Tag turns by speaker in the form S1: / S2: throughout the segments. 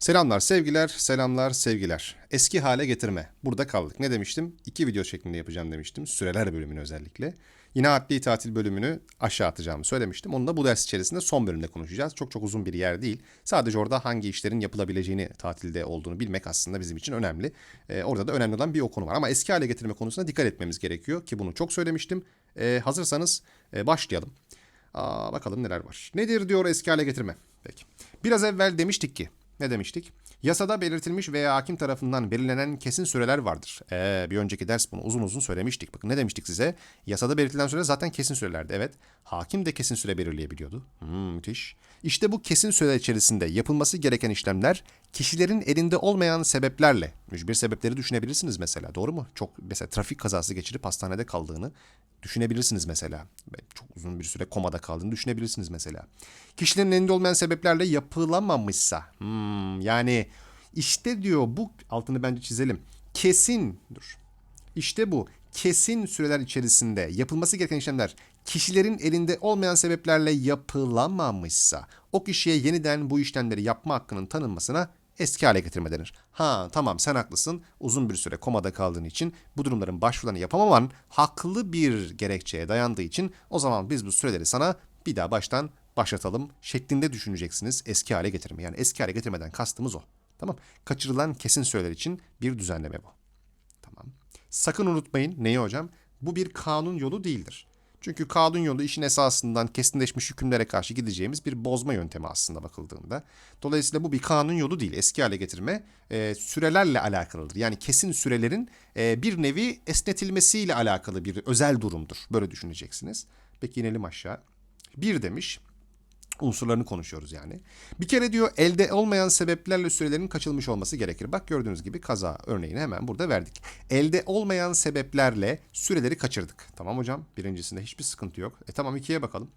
S1: Selamlar sevgiler, selamlar sevgiler. Eski hale getirme. Burada kaldık. Ne demiştim? İki video şeklinde yapacağım demiştim. Süreler bölümünü özellikle. Yine adli tatil bölümünü aşağı atacağımı söylemiştim. Onu da bu ders içerisinde son bölümde konuşacağız. Çok çok uzun bir yer değil. Sadece orada hangi işlerin yapılabileceğini tatilde olduğunu bilmek aslında bizim için önemli. Ee, orada da önemli olan bir o konu var. Ama eski hale getirme konusuna dikkat etmemiz gerekiyor ki bunu çok söylemiştim. Ee, hazırsanız e, başlayalım. Aa, bakalım neler var. Nedir diyor eski hale getirme? Peki. Biraz evvel demiştik ki ne demiştik? Yasada belirtilmiş veya hakim tarafından belirlenen kesin süreler vardır. Ee, bir önceki ders bunu uzun uzun söylemiştik. Bakın ne demiştik size? Yasada belirtilen süre zaten kesin sürelerdi. Evet. Hakim de kesin süre belirleyebiliyordu. Hmm, müthiş. İşte bu kesin süre içerisinde yapılması gereken işlemler kişilerin elinde olmayan sebeplerle, mücbir sebepleri düşünebilirsiniz mesela. Doğru mu? Çok mesela trafik kazası geçirip hastanede kaldığını düşünebilirsiniz mesela. Çok uzun bir süre komada kaldığını düşünebilirsiniz mesela. Kişilerin elinde olmayan sebeplerle yapılamamışsa. hmm, yani işte diyor bu altını bence çizelim. Kesin dur. İşte bu kesin süreler içerisinde yapılması gereken işlemler kişilerin elinde olmayan sebeplerle yapılamamışsa o kişiye yeniden bu işlemleri yapma hakkının tanınmasına eski hale getirme denir. Ha tamam sen haklısın uzun bir süre komada kaldığın için bu durumların başvurularını yapamaman haklı bir gerekçeye dayandığı için o zaman biz bu süreleri sana bir daha baştan başlatalım şeklinde düşüneceksiniz eski hale getirme. Yani eski hale getirmeden kastımız o. Tamam. Kaçırılan kesin süreler için bir düzenleme bu. Tamam. Sakın unutmayın neyi hocam? Bu bir kanun yolu değildir. Çünkü kanun yolu işin esasından kesinleşmiş hükümlere karşı gideceğimiz bir bozma yöntemi aslında bakıldığında. Dolayısıyla bu bir kanun yolu değil. Eski hale getirme e, sürelerle alakalıdır. Yani kesin sürelerin e, bir nevi esnetilmesiyle alakalı bir özel durumdur. Böyle düşüneceksiniz. Peki inelim aşağı. Bir demiş unsurlarını konuşuyoruz yani. Bir kere diyor elde olmayan sebeplerle sürelerin kaçılmış olması gerekir. Bak gördüğünüz gibi kaza örneğini hemen burada verdik. Elde olmayan sebeplerle süreleri kaçırdık. Tamam hocam birincisinde hiçbir sıkıntı yok. E tamam ikiye bakalım.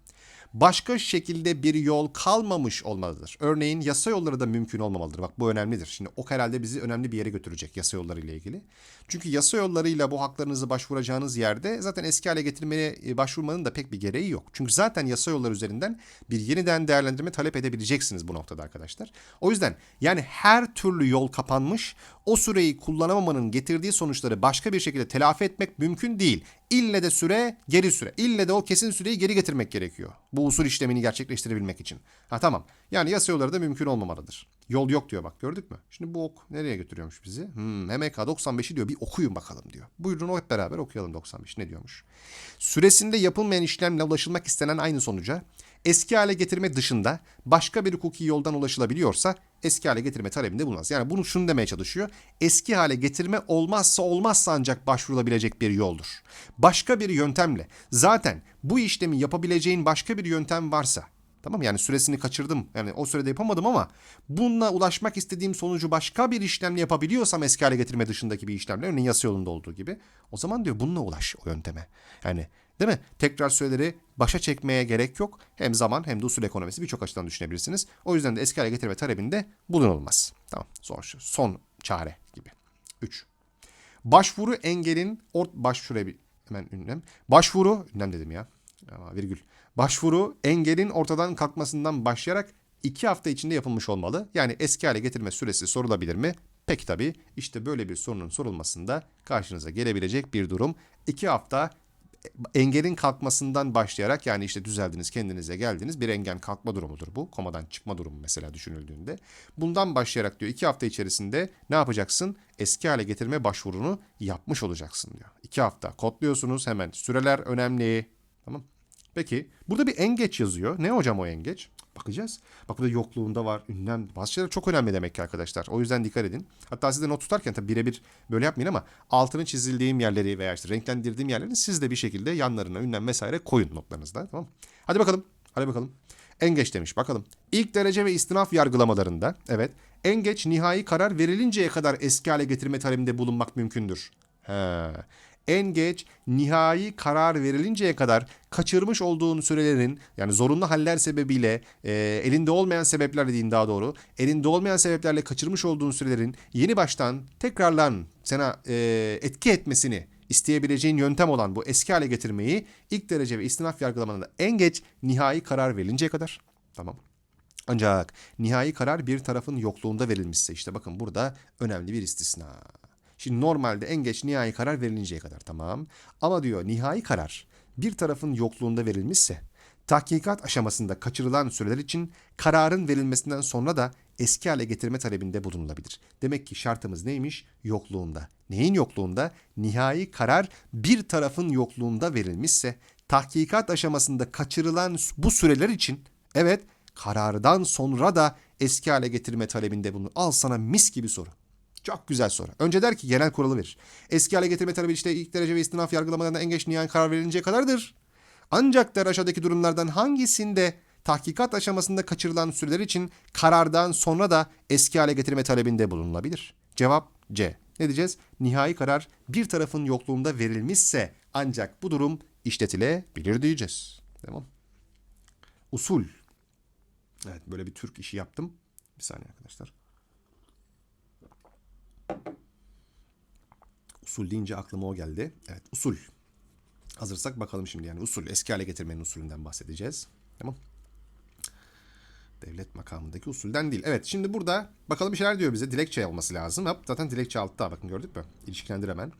S1: Başka şekilde bir yol kalmamış olmalıdır. Örneğin yasa yolları da mümkün olmamalıdır. Bak bu önemlidir. Şimdi o herhalde bizi önemli bir yere götürecek yasa yolları ile ilgili. Çünkü yasa yollarıyla bu haklarınızı başvuracağınız yerde zaten eski hale getirmeye e, başvurmanın da pek bir gereği yok. Çünkü zaten yasa yolları üzerinden bir yeniden değerlendirme talep edebileceksiniz bu noktada arkadaşlar. O yüzden yani her türlü yol kapanmış, o süreyi kullanamamanın getirdiği sonuçları başka bir şekilde telafi etmek mümkün değil. İlle de süre geri süre. İlle de o kesin süreyi geri getirmek gerekiyor. Bu usul işlemini gerçekleştirebilmek için. Ha tamam. Yani yasa yolları da mümkün olmamalıdır. Yol yok diyor bak gördük mü? Şimdi bu ok nereye götürüyormuş bizi? Hmm, MK 95'i diyor bir okuyun bakalım diyor. Buyurun o hep beraber okuyalım 95 ne diyormuş. Süresinde yapılmayan işlemle ulaşılmak istenen aynı sonuca eski hale getirme dışında başka bir hukuki yoldan ulaşılabiliyorsa eski hale getirme talebinde bulunmaz. Yani bunu şunu demeye çalışıyor. Eski hale getirme olmazsa olmazsa ancak başvurulabilecek bir yoldur. Başka bir yöntemle zaten bu işlemi yapabileceğin başka bir yöntem varsa Tamam yani süresini kaçırdım. Yani o sürede yapamadım ama bununla ulaşmak istediğim sonucu başka bir işlemle yapabiliyorsam eski hale getirme dışındaki bir işlemle örneğin yasa yolunda olduğu gibi o zaman diyor bununla ulaş o yönteme. Yani değil mi? Tekrar süreleri başa çekmeye gerek yok. Hem zaman hem de usul ekonomisi birçok açıdan düşünebilirsiniz. O yüzden de eski hale getirme talebinde bulunulmaz. Tamam son, son çare gibi. 3. Başvuru engelin ort başvuru hemen ünlem. Başvuru ünlem dedim ya. Ama virgül. Başvuru engelin ortadan kalkmasından başlayarak iki hafta içinde yapılmış olmalı. Yani eski hale getirme süresi sorulabilir mi? Peki tabii işte böyle bir sorunun sorulmasında karşınıza gelebilecek bir durum. İki hafta engelin kalkmasından başlayarak yani işte düzeldiniz kendinize geldiniz bir engel kalkma durumudur bu. Komadan çıkma durumu mesela düşünüldüğünde. Bundan başlayarak diyor iki hafta içerisinde ne yapacaksın? Eski hale getirme başvurunu yapmış olacaksın diyor. İki hafta kodluyorsunuz hemen süreler önemli. Tamam. Peki burada bir engeç yazıyor. Ne hocam o engeç? Bakacağız. Bak burada yokluğunda var. Ünlem. Bazı şeyler çok önemli demek ki arkadaşlar. O yüzden dikkat edin. Hatta siz de not tutarken tabii birebir böyle yapmayın ama altını çizildiğim yerleri veya işte renklendirdiğim yerleri siz de bir şekilde yanlarına ünlem vesaire koyun notlarınızda. Tamam Hadi bakalım. Hadi bakalım. En geç demiş bakalım. İlk derece ve istinaf yargılamalarında evet en geç nihai karar verilinceye kadar eski hale getirme talebinde bulunmak mümkündür. He. En geç nihai karar verilinceye kadar kaçırmış olduğun sürelerin yani zorunlu haller sebebiyle e, elinde olmayan sebeplerle diyeyim daha doğru elinde olmayan sebeplerle kaçırmış olduğun sürelerin yeni baştan tekrarlan sana e, etki etmesini isteyebileceğin yöntem olan bu eski hale getirmeyi ilk derece ve istinaf yargılamalarında en geç nihai karar verilinceye kadar tamam Ancak nihai karar bir tarafın yokluğunda verilmişse işte bakın burada önemli bir istisna. Şimdi normalde en geç nihai karar verilinceye kadar tamam. Ama diyor nihai karar bir tarafın yokluğunda verilmişse tahkikat aşamasında kaçırılan süreler için kararın verilmesinden sonra da eski hale getirme talebinde bulunulabilir. Demek ki şartımız neymiş? Yokluğunda. Neyin yokluğunda? Nihai karar bir tarafın yokluğunda verilmişse tahkikat aşamasında kaçırılan bu süreler için evet karardan sonra da eski hale getirme talebinde bulunur. Al sana mis gibi soru. Çok güzel soru. Önce der ki genel kuralı verir. Eski hale getirme talebi işte ilk derece ve istinaf yargılamalarında en geç nihai karar verilince kadardır. Ancak der aşağıdaki durumlardan hangisinde tahkikat aşamasında kaçırılan süreler için karardan sonra da eski hale getirme talebinde bulunulabilir? Cevap C. Ne diyeceğiz? Nihai karar bir tarafın yokluğunda verilmişse ancak bu durum işletilebilir diyeceğiz. Tamam. Usul. Evet böyle bir Türk işi yaptım. Bir saniye arkadaşlar. Usul deyince aklıma o geldi. Evet usul. Hazırsak bakalım şimdi yani usul. Eski hale getirmenin usulünden bahsedeceğiz. Tamam. Devlet makamındaki usulden değil. Evet şimdi burada bakalım bir şeyler diyor bize. Dilekçe olması lazım. Hop, zaten dilekçe altta bakın gördük mü? İlişkilendir hemen.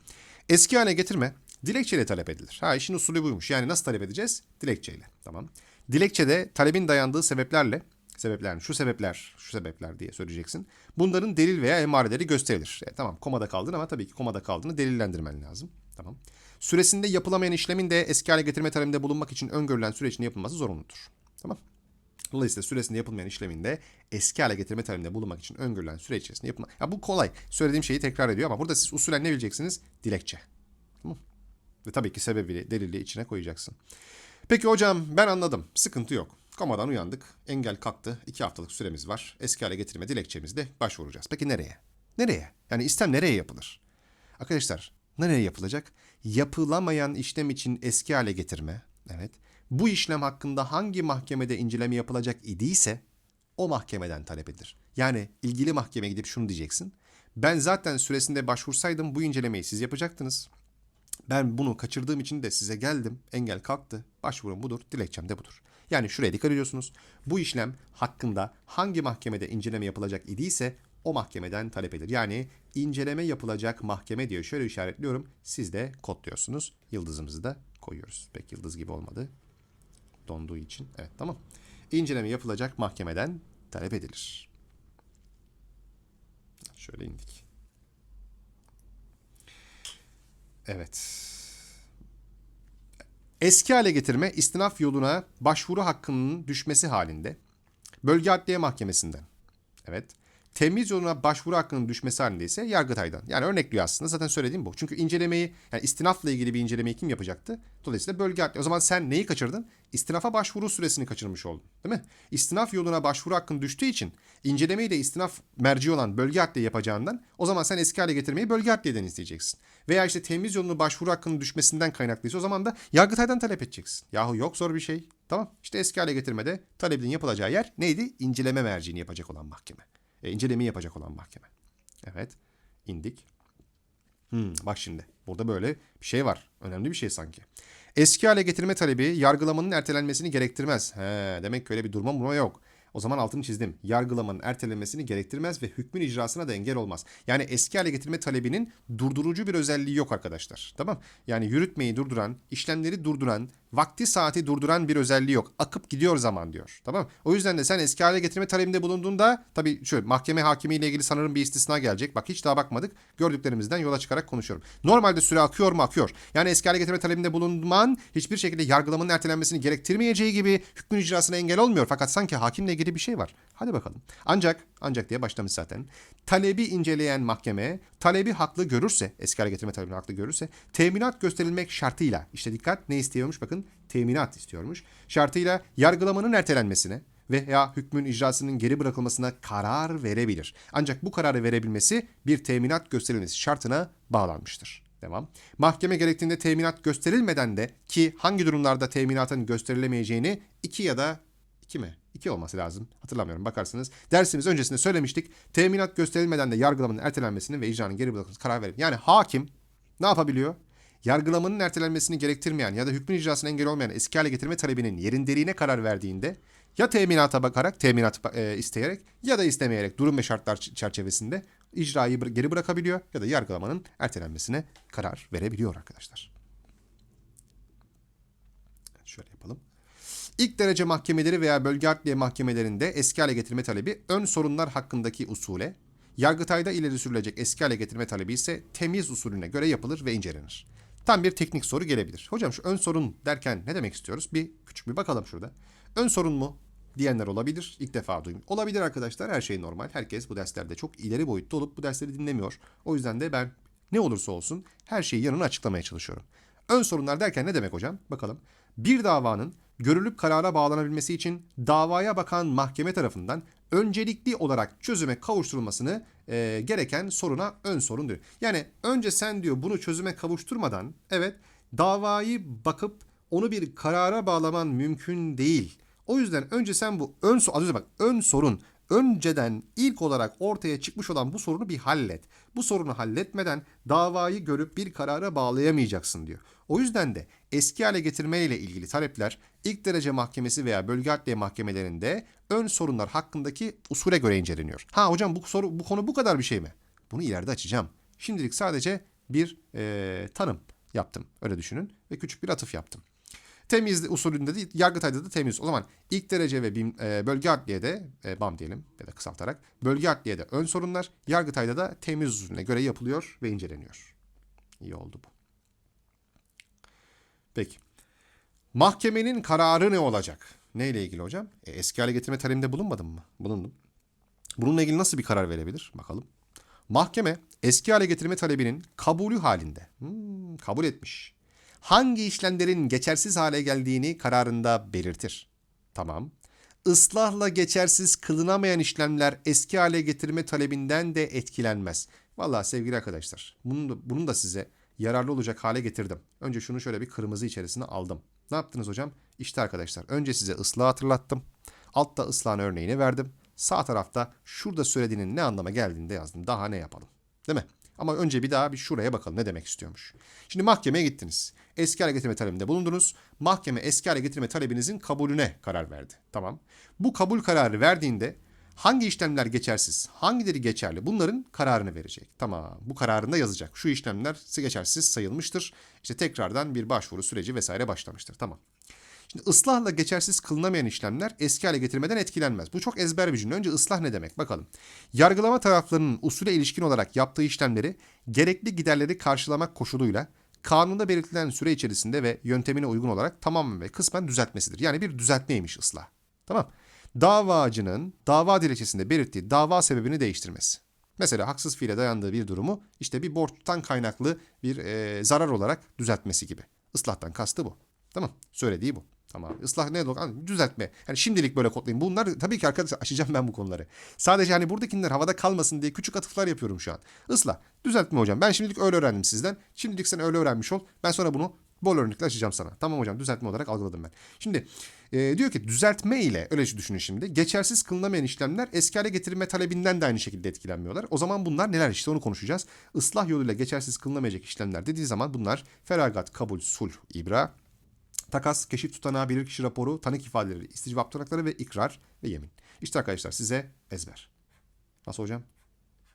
S1: Eski hale getirme dilekçeyle talep edilir. Ha işin usulü buymuş. Yani nasıl talep edeceğiz? Dilekçeyle. Tamam. Dilekçede talebin dayandığı sebeplerle sebepler şu sebepler şu sebepler diye söyleyeceksin. Bunların delil veya emareleri gösterilir. E, tamam komada kaldın ama tabii ki komada kaldığını delillendirmen lazım. Tamam. Süresinde yapılamayan işlemin de eski hale getirme talebinde bulunmak için öngörülen süre yapılması zorunludur. Tamam. Dolayısıyla süresinde yapılmayan işlemin de eski hale getirme talebinde bulunmak için öngörülen süre içerisinde yapılma. Ya bu kolay. Söylediğim şeyi tekrar ediyor ama burada siz usulen ne bileceksiniz? Dilekçe. Tamam. Ve tabii ki sebebi, delili içine koyacaksın. Peki hocam ben anladım. Sıkıntı yok. Komadan uyandık. Engel kalktı. İki haftalık süremiz var. Eski hale getirme dilekçemizde başvuracağız. Peki nereye? Nereye? Yani istem nereye yapılır? Arkadaşlar nereye yapılacak? Yapılamayan işlem için eski hale getirme. Evet. Bu işlem hakkında hangi mahkemede inceleme yapılacak idiyse o mahkemeden talep edilir. Yani ilgili mahkemeye gidip şunu diyeceksin. Ben zaten süresinde başvursaydım bu incelemeyi siz yapacaktınız. Ben bunu kaçırdığım için de size geldim. Engel kalktı. Başvurum budur. Dilekçem de budur. Yani şuraya dikkat ediyorsunuz. Bu işlem hakkında hangi mahkemede inceleme yapılacak idiyse o mahkemeden talep edilir. Yani inceleme yapılacak mahkeme diyor. Şöyle işaretliyorum. Siz de kodluyorsunuz. Yıldızımızı da koyuyoruz. Pek yıldız gibi olmadı. Donduğu için. Evet tamam. İnceleme yapılacak mahkemeden talep edilir. Şöyle indik. Evet. Eski hale getirme istinaf yoluna başvuru hakkının düşmesi halinde bölge adliye mahkemesinden. Evet. Temiz yoluna başvuru hakkının düşmesi halinde ise Yargıtay'dan. Yani örnekliyor aslında. Zaten söylediğim bu. Çünkü incelemeyi, yani istinafla ilgili bir incelemeyi kim yapacaktı? Dolayısıyla bölge. O zaman sen neyi kaçırdın? İstinafa başvuru süresini kaçırmış oldun. Değil mi? İstinaf yoluna başvuru hakkın düştüğü için incelemeyi de istinaf merci olan bölge adliye yapacağından o zaman sen eski hale getirmeyi bölge adliyeden isteyeceksin. Veya işte temiz yolunu başvuru hakkının düşmesinden kaynaklıysa o zaman da Yargıtay'dan talep edeceksin. Yahu yok zor bir şey. Tamam. İşte eski hale getirmede talebin yapılacağı yer neydi? İnceleme merciğini yapacak olan mahkeme. E, incelemeyi yapacak olan mahkeme. Evet. indik. Hmm, bak şimdi. Burada böyle bir şey var. Önemli bir şey sanki. Eski hale getirme talebi yargılamanın ertelenmesini gerektirmez. He, demek ki öyle bir durma buna yok. O zaman altını çizdim. Yargılamanın ertelenmesini gerektirmez ve hükmün icrasına da engel olmaz. Yani eski hale getirme talebinin durdurucu bir özelliği yok arkadaşlar. Tamam? Yani yürütmeyi durduran, işlemleri durduran, vakti saati durduran bir özelliği yok. Akıp gidiyor zaman diyor. Tamam? O yüzden de sen eski hale getirme talebinde bulunduğunda tabii şöyle mahkeme hakimiyle ilgili sanırım bir istisna gelecek. Bak hiç daha bakmadık. Gördüklerimizden yola çıkarak konuşuyorum. Normalde süre akıyor mu akıyor. Yani eski hale getirme talebinde bulunman hiçbir şekilde yargılamanın ertelenmesini gerektirmeyeceği gibi hükmün icrasına engel olmuyor. Fakat sanki hakimle ilgili bir şey var. Hadi bakalım. Ancak ancak diye başlamış zaten. Talebi inceleyen mahkeme talebi haklı görürse, eski hale getirme talebini haklı görürse teminat gösterilmek şartıyla işte dikkat ne istiyormuş bakın teminat istiyormuş. Şartıyla yargılamanın ertelenmesine veya hükmün icrasının geri bırakılmasına karar verebilir. Ancak bu kararı verebilmesi bir teminat gösterilmesi şartına bağlanmıştır. Devam. Mahkeme gerektiğinde teminat gösterilmeden de ki hangi durumlarda teminatın gösterilemeyeceğini iki ya da iki mi? İki olması lazım. Hatırlamıyorum bakarsınız. Dersimiz öncesinde söylemiştik. Teminat gösterilmeden de yargılamanın ertelenmesini ve icranın geri bırakılmasına karar verir. Yani hakim ne yapabiliyor? Yargılamanın ertelenmesini gerektirmeyen ya da hükmün icrasına engel olmayan eski hale getirme talebinin yerindeliğine karar verdiğinde ya teminata bakarak, teminat e, isteyerek ya da istemeyerek durum ve şartlar çerçevesinde icrayı geri bırakabiliyor ya da yargılamanın ertelenmesine karar verebiliyor arkadaşlar. Şöyle yapalım. İlk derece mahkemeleri veya bölge adliye mahkemelerinde eski hale getirme talebi ön sorunlar hakkındaki usule, Yargıtay'da ileri sürülecek eski hale getirme talebi ise temiz usulüne göre yapılır ve incelenir. Tam bir teknik soru gelebilir. Hocam şu ön sorun derken ne demek istiyoruz? Bir küçük bir bakalım şurada. Ön sorun mu? diyenler olabilir. İlk defa duyum. Olabilir arkadaşlar. Her şey normal. Herkes bu derslerde çok ileri boyutta olup bu dersleri dinlemiyor. O yüzden de ben ne olursa olsun her şeyi yanına açıklamaya çalışıyorum. Ön sorunlar derken ne demek hocam? Bakalım. Bir davanın görülüp karara bağlanabilmesi için davaya bakan mahkeme tarafından öncelikli olarak çözüme kavuşturulmasını e, gereken soruna ön sorun diyor. Yani önce sen diyor bunu çözüme kavuşturmadan evet davayı bakıp onu bir karara bağlaman mümkün değil. O yüzden önce sen bu ön so- az önce bak ön sorun önceden ilk olarak ortaya çıkmış olan bu sorunu bir hallet. Bu sorunu halletmeden davayı görüp bir karara bağlayamayacaksın diyor. O yüzden de eski hale getirme ile ilgili talepler ilk derece mahkemesi veya bölge adliye mahkemelerinde ön sorunlar hakkındaki usule göre inceleniyor. Ha hocam bu soru bu konu bu kadar bir şey mi? Bunu ileride açacağım. Şimdilik sadece bir eee, tanım yaptım. Öyle düşünün ve küçük bir atıf yaptım. Temiz usulünde değil, Yargıtay'da da temiz. O zaman ilk derece ve bim, e, bölge adliyede, e, BAM diyelim ya da kısaltarak, bölge adliyede ön sorunlar, Yargıtay'da da temiz usulüne göre yapılıyor ve inceleniyor. İyi oldu bu. Peki. Mahkemenin kararı ne olacak? Neyle ilgili hocam? E, eski hale getirme talebinde bulunmadım mı? Bulundum. Bununla ilgili nasıl bir karar verebilir? Bakalım. Mahkeme eski hale getirme talebinin kabulü halinde. Hmm, kabul etmiş hangi işlemlerin geçersiz hale geldiğini kararında belirtir. Tamam. Islahla geçersiz kılınamayan işlemler eski hale getirme talebinden de etkilenmez. Vallahi sevgili arkadaşlar, bunun da, bunun da size yararlı olacak hale getirdim. Önce şunu şöyle bir kırmızı içerisine aldım. Ne yaptınız hocam? İşte arkadaşlar, önce size ıslahı hatırlattım. Altta ıslahın örneğini verdim. Sağ tarafta şurada söylediğinin ne anlama geldiğini de yazdım. Daha ne yapalım? Değil mi? Ama önce bir daha bir şuraya bakalım ne demek istiyormuş. Şimdi mahkemeye gittiniz. Eski hale getirme talebinde bulundunuz. Mahkeme eski hale getirme talebinizin kabulüne karar verdi. Tamam. Bu kabul kararı verdiğinde hangi işlemler geçersiz, hangileri geçerli bunların kararını verecek. Tamam. Bu kararında yazacak. Şu işlemler geçersiz sayılmıştır. İşte tekrardan bir başvuru süreci vesaire başlamıştır. Tamam. Şimdi ıslahla geçersiz kılınamayan işlemler eski hale getirmeden etkilenmez. Bu çok ezber bir cümle. Önce ıslah ne demek? Bakalım. Yargılama taraflarının usule ilişkin olarak yaptığı işlemleri gerekli giderleri karşılamak koşuluyla kanunda belirtilen süre içerisinde ve yöntemine uygun olarak tamamen ve kısmen düzeltmesidir. Yani bir düzeltmeymiş ıslah. Tamam. Davacının dava dilekçesinde belirttiği dava sebebini değiştirmesi. Mesela haksız fiile dayandığı bir durumu işte bir borçtan kaynaklı bir e, zarar olarak düzeltmesi gibi. Islahtan kastı bu. Tamam. Söylediği bu. Tamam. Islah ne olur? Düzeltme. Yani şimdilik böyle kodlayayım. Bunlar tabii ki arkadaşlar aşacağım ben bu konuları. Sadece hani buradakiler havada kalmasın diye küçük atıflar yapıyorum şu an. Islah. Düzeltme hocam. Ben şimdilik öyle öğrendim sizden. Şimdilik sen öyle öğrenmiş ol. Ben sonra bunu bol örnekle açacağım sana. Tamam hocam düzeltme olarak algıladım ben. Şimdi e, diyor ki düzeltme ile öyle düşünün şimdi. Geçersiz kılınamayan işlemler eski hale getirme talebinden de aynı şekilde etkilenmiyorlar. O zaman bunlar neler işte onu konuşacağız. Islah yoluyla geçersiz kılınamayacak işlemler dediği zaman bunlar feragat, kabul, sulh, ibra, takas, keşif tutanağı, bilirkişi raporu, tanık ifadeleri, isticvap tutanakları ve ikrar ve yemin. İşte arkadaşlar size ezber. Nasıl hocam?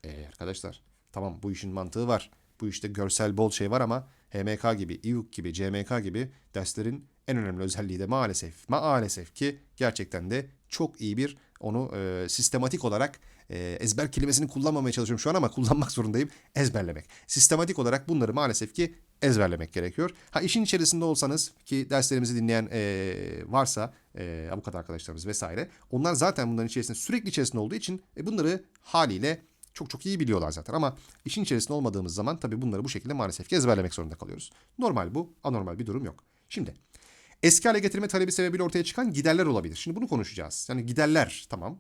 S1: Ee arkadaşlar tamam bu işin mantığı var. Bu işte görsel bol şey var ama HMK gibi, İVUK gibi, CMK gibi derslerin en önemli özelliği de maalesef, maalesef ki gerçekten de çok iyi bir onu e, sistematik olarak e, ezber kelimesini kullanmamaya çalışıyorum şu an ama kullanmak zorundayım. Ezberlemek. Sistematik olarak bunları maalesef ki ezberlemek gerekiyor. Ha işin içerisinde olsanız ki derslerimizi dinleyen e, varsa e, avukat arkadaşlarımız vesaire onlar zaten bunların içerisinde sürekli içerisinde olduğu için e, bunları haliyle çok çok iyi biliyorlar zaten ama işin içerisinde olmadığımız zaman tabii bunları bu şekilde maalesef ki ezberlemek zorunda kalıyoruz. Normal bu, anormal bir durum yok. Şimdi eski hale getirme talebi sebebiyle ortaya çıkan giderler olabilir. Şimdi bunu konuşacağız. Yani giderler tamam.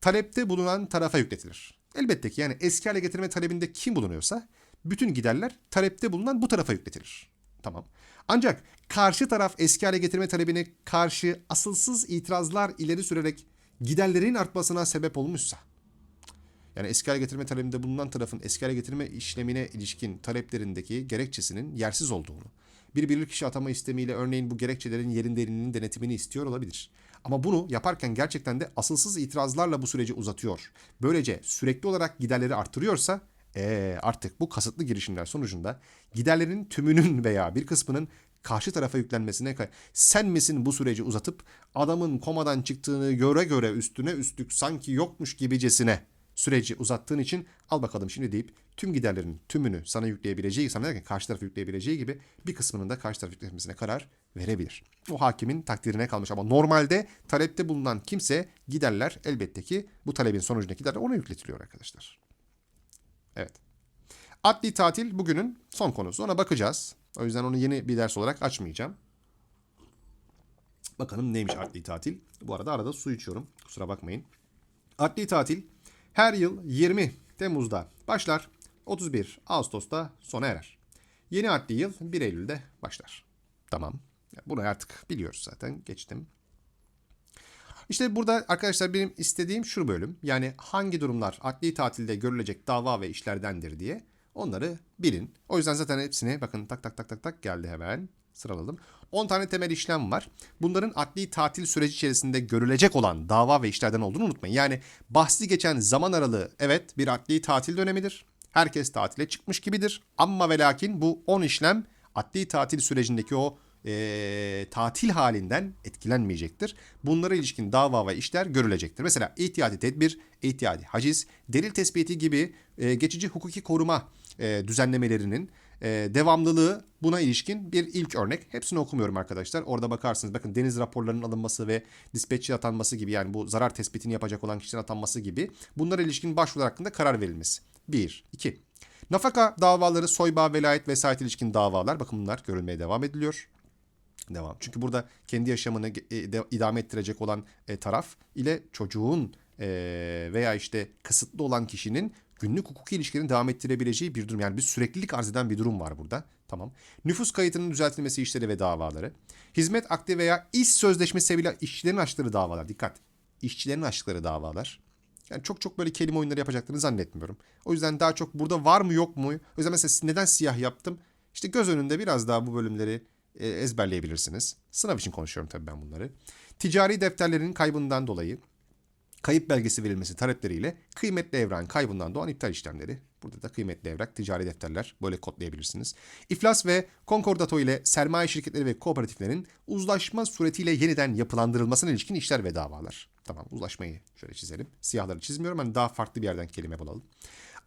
S1: Talepte bulunan tarafa yükletilir. Elbette ki yani eski hale getirme talebinde kim bulunuyorsa bütün giderler talepte bulunan bu tarafa yükletilir. Tamam. Ancak karşı taraf eski hale getirme talebine karşı asılsız itirazlar ileri sürerek giderlerin artmasına sebep olmuşsa Yani eski hale getirme talebinde bulunan tarafın eski hale getirme işlemine ilişkin taleplerindeki gerekçesinin yersiz olduğunu, bir bilirkişi atama istemiyle örneğin bu gerekçelerin yerin derinliğinin denetimini istiyor olabilir. Ama bunu yaparken gerçekten de asılsız itirazlarla bu süreci uzatıyor. Böylece sürekli olarak giderleri artırıyorsa ee, artık bu kasıtlı girişimler sonucunda giderlerin tümünün veya bir kısmının karşı tarafa yüklenmesine sen misin bu süreci uzatıp adamın komadan çıktığını göre göre üstüne üstlük sanki yokmuş gibicesine süreci uzattığın için al bakalım şimdi deyip tüm giderlerin tümünü sana yükleyebileceği, sana derken karşı tarafa yükleyebileceği gibi bir kısmının da karşı tarafa yüklemesine karar verebilir. O hakimin takdirine kalmış ama normalde talepte bulunan kimse giderler elbette ki bu talebin sonucundaki giderler ona yükletiliyor arkadaşlar. Evet. Adli tatil bugünün son konusu. Ona bakacağız. O yüzden onu yeni bir ders olarak açmayacağım. Bakalım neymiş adli tatil. Bu arada arada su içiyorum. Kusura bakmayın. Adli tatil her yıl 20 Temmuz'da başlar. 31 Ağustos'ta sona erer. Yeni adli yıl 1 Eylül'de başlar. Tamam. Bunu artık biliyoruz zaten. Geçtim. İşte burada arkadaşlar benim istediğim şu bölüm. Yani hangi durumlar adli tatilde görülecek dava ve işlerdendir diye onları bilin. O yüzden zaten hepsini bakın tak tak tak tak tak geldi hemen sıraladım. 10 tane temel işlem var. Bunların adli tatil süreci içerisinde görülecek olan dava ve işlerden olduğunu unutmayın. Yani bahsi geçen zaman aralığı evet bir adli tatil dönemidir. Herkes tatile çıkmış gibidir. Ama ve lakin bu 10 işlem adli tatil sürecindeki o e, tatil halinden etkilenmeyecektir. Bunlara ilişkin dava ve işler görülecektir. Mesela ihtiyati tedbir, ihtiyati haciz, delil tespiti gibi e, geçici hukuki koruma e, düzenlemelerinin e, devamlılığı buna ilişkin bir ilk örnek. Hepsini okumuyorum arkadaşlar. Orada bakarsınız bakın deniz raporlarının alınması ve dispatch'e atanması gibi yani bu zarar tespitini yapacak olan kişilerin atanması gibi bunlara ilişkin başvurular hakkında karar verilmesi. 1. 2. Nafaka davaları, soyba, velayet, vesayet ilişkin davalar. Bakın bunlar görülmeye devam ediliyor. Devam. Çünkü burada kendi yaşamını e, idame ettirecek olan e, taraf ile çocuğun e, veya işte kısıtlı olan kişinin günlük hukuki ilişkilerini devam ettirebileceği bir durum. Yani bir süreklilik arz eden bir durum var burada. Tamam. Nüfus kayıtının düzeltilmesi işleri ve davaları. Hizmet akdi veya iş sözleşmesiyle işçilerin açtıkları davalar. Dikkat. İşçilerin açtıkları davalar. Yani çok çok böyle kelime oyunları yapacaklarını zannetmiyorum. O yüzden daha çok burada var mı yok mu? O yüzden mesela neden siyah yaptım? İşte göz önünde biraz daha bu bölümleri e, ezberleyebilirsiniz. Sınav için konuşuyorum tabii ben bunları. Ticari defterlerin kaybından dolayı kayıp belgesi verilmesi talepleriyle kıymetli evrak kaybından doğan iptal işlemleri. Burada da kıymetli evrak, ticari defterler böyle kodlayabilirsiniz. İflas ve konkordato ile sermaye şirketleri ve kooperatiflerin uzlaşma suretiyle yeniden yapılandırılmasına ilişkin işler ve davalar. Tamam uzlaşmayı şöyle çizelim. Siyahları çizmiyorum. Hani daha farklı bir yerden kelime bulalım.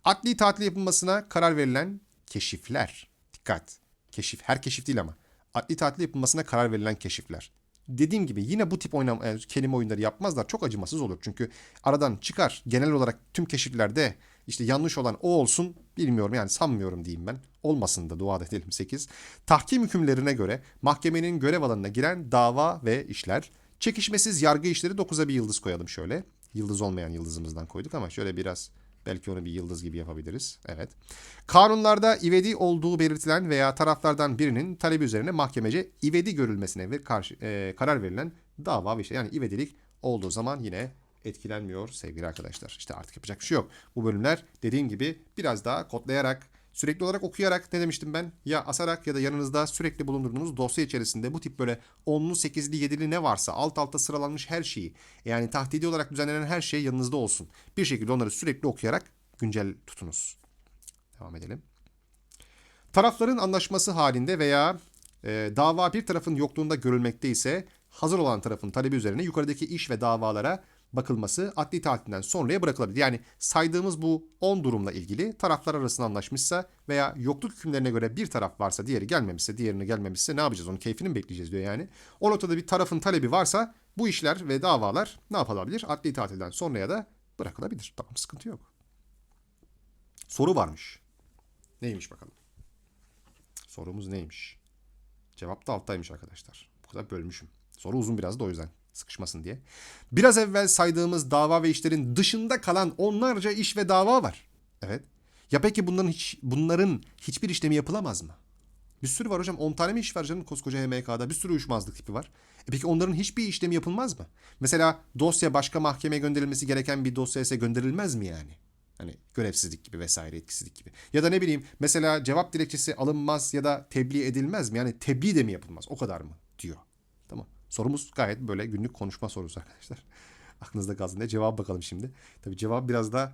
S1: Adli tatil yapılmasına karar verilen keşifler. Dikkat. Keşif. Her keşif değil ama. Adli tatil yapılmasına karar verilen keşifler. Dediğim gibi yine bu tip oynam e, kelime oyunları yapmazlar. Çok acımasız olur. Çünkü aradan çıkar. Genel olarak tüm keşiflerde işte yanlış olan o olsun bilmiyorum yani sanmıyorum diyeyim ben. Olmasın da dua edelim 8. Tahkim hükümlerine göre mahkemenin görev alanına giren dava ve işler. Çekişmesiz yargı işleri 9'a bir yıldız koyalım şöyle. Yıldız olmayan yıldızımızdan koyduk ama şöyle biraz Belki onu bir yıldız gibi yapabiliriz. Evet. Kanunlarda ivedi olduğu belirtilen veya taraflardan birinin talebi üzerine mahkemece ivedi görülmesine ve karşı, e, karar verilen dava ve işte yani ivedilik olduğu zaman yine etkilenmiyor sevgili arkadaşlar. İşte artık yapacak bir şey yok. Bu bölümler dediğim gibi biraz daha kodlayarak Sürekli olarak okuyarak ne demiştim ben? Ya asarak ya da yanınızda sürekli bulundurduğunuz dosya içerisinde bu tip böyle 10'lu 8'li 7'li ne varsa alt alta sıralanmış her şeyi yani tahtidi olarak düzenlenen her şey yanınızda olsun. Bir şekilde onları sürekli okuyarak güncel tutunuz. Devam edelim. Tarafların anlaşması halinde veya e, dava bir tarafın yokluğunda görülmekte ise hazır olan tarafın talebi üzerine yukarıdaki iş ve davalara bakılması adli tatilden sonraya bırakılabilir. Yani saydığımız bu 10 durumla ilgili taraflar arasında anlaşmışsa veya yokluk hükümlerine göre bir taraf varsa diğeri gelmemişse diğerini gelmemişse ne yapacağız? Onun keyfini mi bekleyeceğiz diyor yani. O noktada bir tarafın talebi varsa bu işler ve davalar ne yapılabilir? Adli tatilden sonraya da bırakılabilir. Tamam sıkıntı yok. Soru varmış. Neymiş bakalım? Sorumuz neymiş? Cevap da alttaymış arkadaşlar. Bu kadar bölmüşüm. Soru uzun biraz da o yüzden sıkışmasın diye. Biraz evvel saydığımız dava ve işlerin dışında kalan onlarca iş ve dava var. Evet. Ya peki bunların hiç bunların hiçbir işlemi yapılamaz mı? Bir sürü var hocam. 10 tane mi iş var canım koskoca HMK'da? Bir sürü uyuşmazlık tipi var. E peki onların hiçbir işlemi yapılmaz mı? Mesela dosya başka mahkemeye gönderilmesi gereken bir dosya ise gönderilmez mi yani? Hani görevsizlik gibi vesaire etkisizlik gibi. Ya da ne bileyim mesela cevap dilekçesi alınmaz ya da tebliğ edilmez mi? Yani tebliğ de mi yapılmaz? O kadar mı? diyor. Sorumuz gayet böyle günlük konuşma sorusu arkadaşlar. Aklınızda kalsın diye cevap bakalım şimdi. Tabii cevap biraz da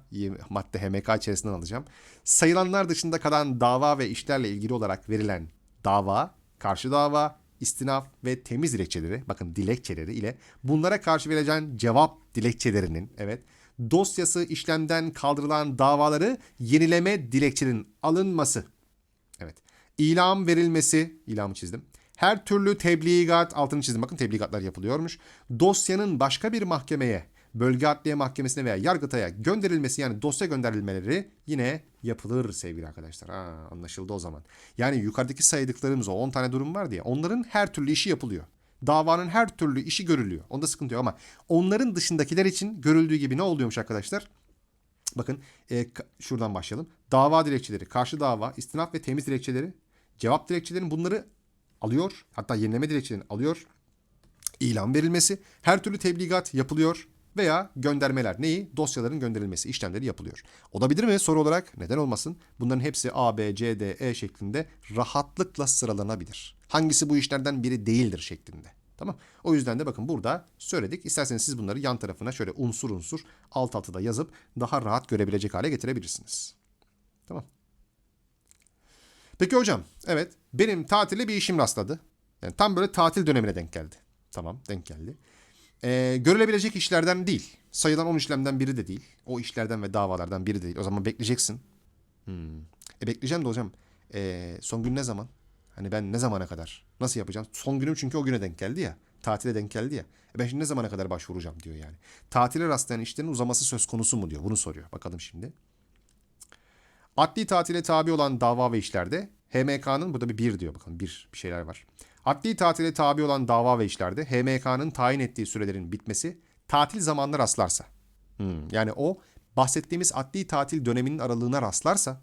S1: madde HMK içerisinden alacağım. Sayılanlar dışında kalan dava ve işlerle ilgili olarak verilen dava, karşı dava, istinaf ve temiz dilekçeleri, bakın dilekçeleri ile bunlara karşı verilen cevap dilekçelerinin, evet, dosyası işlemden kaldırılan davaları yenileme dilekçenin alınması. Evet. İlam verilmesi, ilamı çizdim. Her türlü tebligat, altını çizdim bakın tebligatlar yapılıyormuş. Dosyanın başka bir mahkemeye, bölge adliye mahkemesine veya yargıtaya gönderilmesi yani dosya gönderilmeleri yine yapılır sevgili arkadaşlar. Ha, anlaşıldı o zaman. Yani yukarıdaki saydıklarımız o 10 tane durum var diye onların her türlü işi yapılıyor. Davanın her türlü işi görülüyor. Onda sıkıntı yok ama onların dışındakiler için görüldüğü gibi ne oluyormuş arkadaşlar? Bakın e, şuradan başlayalım. Dava dilekçeleri, karşı dava, istinaf ve temiz dilekçeleri, cevap dilekçelerinin bunları alıyor. Hatta yenileme dilekçelerini alıyor. İlan verilmesi, her türlü tebligat yapılıyor veya göndermeler neyi? Dosyaların gönderilmesi, işlemleri yapılıyor. Olabilir mi soru olarak? Neden olmasın? Bunların hepsi A, B, C, D, E şeklinde rahatlıkla sıralanabilir. Hangisi bu işlerden biri değildir şeklinde. Tamam. O yüzden de bakın burada söyledik. İsterseniz siz bunları yan tarafına şöyle unsur unsur alt alta da yazıp daha rahat görebilecek hale getirebilirsiniz. Tamam. Peki hocam, evet benim tatile bir işim rastladı. Yani tam böyle tatil dönemine denk geldi. Tamam, denk geldi. Ee, görülebilecek işlerden değil. Sayılan 10 işlemden biri de değil. O işlerden ve davalardan biri de değil. O zaman bekleyeceksin. Hmm. E bekleyeceğim de hocam. Ee, son gün ne zaman? Hani ben ne zamana kadar? Nasıl yapacağım? Son günüm çünkü o güne denk geldi ya. Tatile denk geldi ya. E ben şimdi ne zamana kadar başvuracağım diyor yani. Tatile rastlayan işlerin uzaması söz konusu mu diyor. Bunu soruyor. Bakalım şimdi. Adli tatile tabi olan dava ve işlerde HMK'nın burada bir bir diyor bakın bir bir şeyler var. Adli tatile tabi olan dava ve işlerde HMK'nın tayin ettiği sürelerin bitmesi tatil zamanına rastlarsa. Hmm, yani o bahsettiğimiz adli tatil döneminin aralığına rastlarsa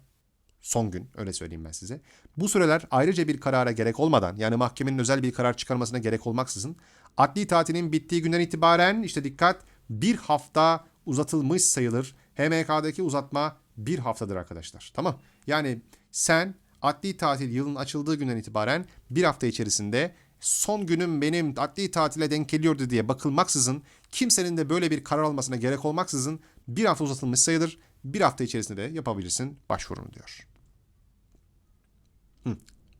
S1: son gün öyle söyleyeyim ben size. Bu süreler ayrıca bir karara gerek olmadan yani mahkemenin özel bir karar çıkarmasına gerek olmaksızın adli tatilin bittiği günden itibaren işte dikkat bir hafta uzatılmış sayılır. HMK'daki uzatma bir haftadır arkadaşlar. Tamam. Yani sen adli tatil yılın açıldığı günden itibaren bir hafta içerisinde son günüm benim adli tatile denk geliyordu diye bakılmaksızın kimsenin de böyle bir karar almasına gerek olmaksızın bir hafta uzatılmış sayılır. Bir hafta içerisinde de yapabilirsin başvurunu diyor. Hı.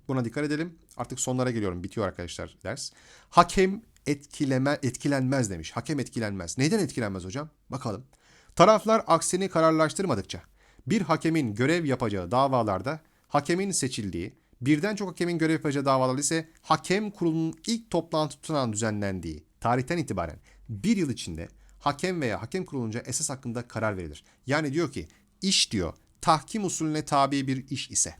S1: Buna dikkat edelim. Artık sonlara geliyorum. Bitiyor arkadaşlar ders. Hakem etkileme, etkilenmez demiş. Hakem etkilenmez. Neyden etkilenmez hocam? Bakalım. Taraflar aksini kararlaştırmadıkça bir hakemin görev yapacağı davalarda hakemin seçildiği, birden çok hakemin görev yapacağı davalarda ise hakem kurulunun ilk toplantısından düzenlendiği tarihten itibaren bir yıl içinde hakem veya hakem kurulunca esas hakkında karar verilir. Yani diyor ki iş diyor tahkim usulüne tabi bir iş ise,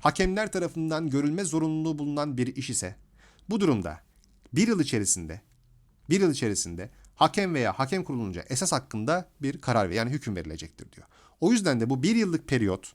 S1: hakemler tarafından görülme zorunluluğu bulunan bir iş ise, bu durumda bir yıl içerisinde bir yıl içerisinde hakem veya hakem kurulunca esas hakkında bir karar yani hüküm verilecektir diyor. O yüzden de bu bir yıllık periyot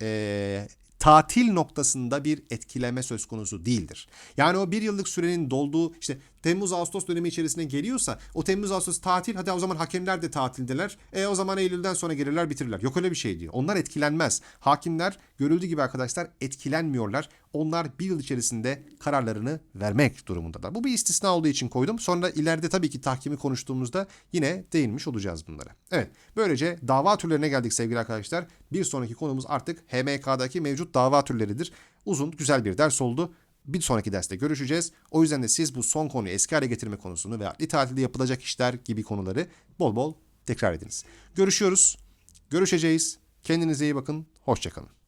S1: eee, tatil noktasında bir etkileme söz konusu değildir. Yani o bir yıllık sürenin dolduğu işte Temmuz-Ağustos dönemi içerisine geliyorsa o Temmuz-Ağustos tatil hadi o zaman hakemler de tatildeler. E o zaman Eylül'den sonra gelirler bitirirler. Yok öyle bir şey diyor. Onlar etkilenmez. Hakimler görüldüğü gibi arkadaşlar etkilenmiyorlar. Onlar bir yıl içerisinde kararlarını vermek durumundalar. Bu bir istisna olduğu için koydum. Sonra ileride tabii ki tahkimi konuştuğumuzda yine değinmiş olacağız bunlara. Evet böylece dava türlerine geldik sevgili arkadaşlar. Bir sonraki konumuz artık HMK'daki mevcut dava türleridir. Uzun güzel bir ders oldu. Bir sonraki derste görüşeceğiz. O yüzden de siz bu son konuyu eski hale getirme konusunu ve adli tatilde yapılacak işler gibi konuları bol bol tekrar ediniz. Görüşüyoruz. Görüşeceğiz. Kendinize iyi bakın. Hoşçakalın.